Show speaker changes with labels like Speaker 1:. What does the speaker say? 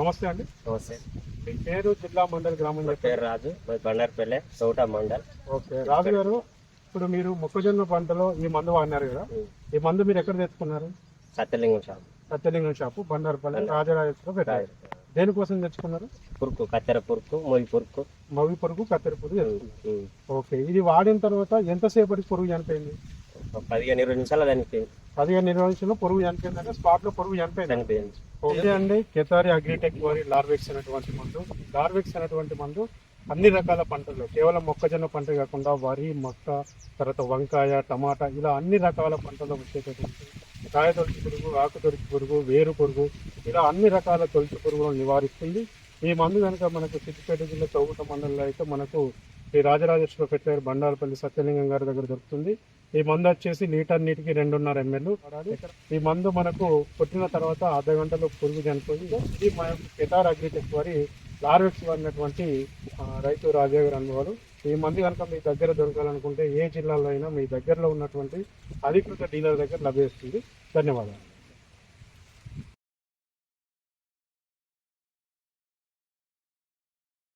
Speaker 1: నమస్తే అండి.
Speaker 2: నమస్తే.
Speaker 1: మీ పేరు జిల్లా మండలి గ్రామం
Speaker 2: పేరు రాజు బండార్పల్లె చౌట మండల్.
Speaker 1: ఓకే. రాజు గారు ఇప్పుడు మీరు మొక్కజొన్న పంటలో ఈ మందు వాడినారు కదా ఈ మందు మీరు ఎక్కడ తెచ్చుకున్నారు?
Speaker 2: సత్యలింగం షాప్.
Speaker 1: సత్యలింగం షాపు బండారుపల్లి రాజరాజేశ్వరం పెట్టారు దేనికోసం తెచ్చుకున్నారు?
Speaker 2: పురుకు కత్తెర పురుకు మొయ్యి పురుకు
Speaker 1: మవి పొరుగు కత్తెర పొరుగు. ఓకే. ఇది వాడిన తర్వాత ఎంతసేపటికి పొరుగు చనిపోయింది?
Speaker 2: పదిహేను ఇరవై నిమిషాలు దానికి
Speaker 1: పదిహేను నిర్వహించలో పొరుగు చనిపోయిందంటే స్పాట్లో పొరుగు చనిపోయింది.
Speaker 2: చనిపోయింది.
Speaker 1: ఓకే అండి కెతారి అగ్రిటెక్ వారి లార్వెక్స్ అనేటువంటి మందు. లార్వెక్స్ అనేటువంటి మందు అన్ని రకాల పంటలు కేవలం మొక్కజొన్న పంట కాకుండా వరి మొక్క తర్వాత వంకాయ టమాటా ఇలా అన్ని రకాల పంటలు వచ్చేటటువంటి కాయ తొలిచి పురుగు ఆకు తొలిచి పురుగు వేరు పురుగు ఇలా అన్ని రకాల తొలిచి పురుగులను నివారిస్తుంది. ఈ మందు కనుక మనకు సిద్దిపేట జిల్లా చౌగుట మండలంలో అయితే మనకు శ్రీ రాజరాజేశ్వర పెట్టారు బండారపల్లి సత్యలింగం గారి దగ్గర దొరుకుతుంది. ఈ మందు వచ్చేసి లీటర్ నీటికి రెండున్నర ఎంఎల్ ఈ మందు మనకు కొట్టిన తర్వాత అర్ధ గంటలో పురుగు చనిపోయి ఇది మన కెటార్ అగ్రిటెక్ వారి లార్వెక్స్ వాడినటువంటి రైతు రాజా గారు అనుభవాలు ఈ మందు కనుక మీ దగ్గర దొరకాలనుకుంటే ఏ జిల్లాలో అయినా మీ దగ్గరలో ఉన్నటువంటి అధికృత డీలర్ దగ్గర లభిస్తుంది ధన్యవాదాలు.